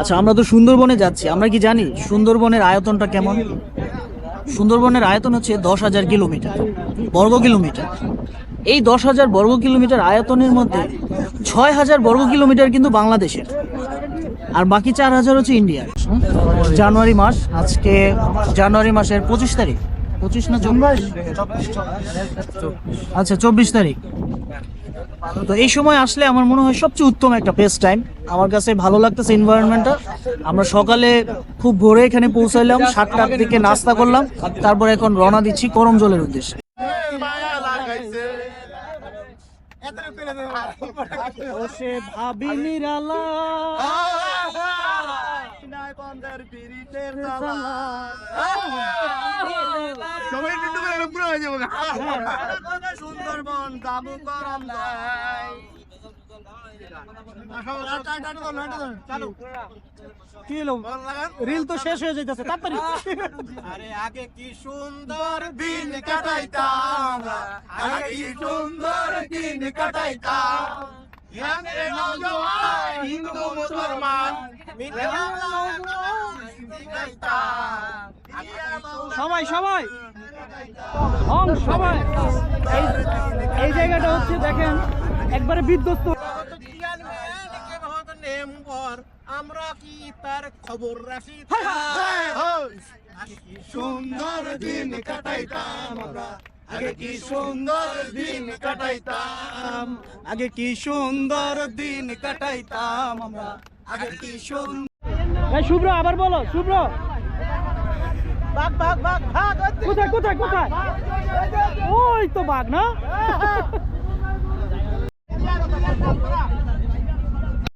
আচ্ছা আমরা তো সুন্দরবনে যাচ্ছি। আমরা কি জানি সুন্দরবনের আয়তনটা কেমন? সুন্দরবনের আয়তন হচ্ছে দশ হাজার কিলোমিটার, বর্গ কিলোমিটার। এই দশ হাজার বর্গ কিলোমিটার আয়তনের মধ্যে ছয় হাজার বর্গ কিলোমিটার কিন্তু বাংলাদেশের। আর বাকি চার হাজার হচ্ছে ইন্ডিয়ার। জানুয়ারি মাস, আজকে জানুয়ারি মাসের পঁচিশ তারিখ। পঁচিশ না চব্বিশ? আচ্ছা চব্বিশ তারিখ। তো এই সময় আসলে আমার মনে হয় সবচেয়ে উত্তম একটা বেস্ট টাইম আমার কাছে ভালো লাগতেছে এনভায়রনমেন্টটা আমরা সকালে খুব ভোরে এখানে পৌঁছাইলাম সাতটার দিকে নাস্তা করলাম তারপর এখন রওনা দিচ্ছি করম জলের উদ্দেশ্যে। ভাবি নিরালা। যাব করম রিল তো শেষ হয়ে যাইতেছে তাড়াতাড়ি আরে আগে কি সুন্দর দিন কাটাইতাম আগে কি সুন্দর দিন কাটাইতাম হিন্দু মুসলমান সবাই সবাই এই এই জায়গাটা হচ্ছে দেখেন একবারে বিধ্বস্ত। আমরা কি তার খবর রাখি সুন্দর দিন কাটাইতাম আমরা। আগে কি সুন্দর দিন কাটাইতাম? আগে কি সুন্দর দিন কাটাইতাম আমরা? আগে কি সুন্দর শুভ্র আবার বলো শুভ্র। কোথায় কোথায় কোথায়? ওই তো বাঘ না?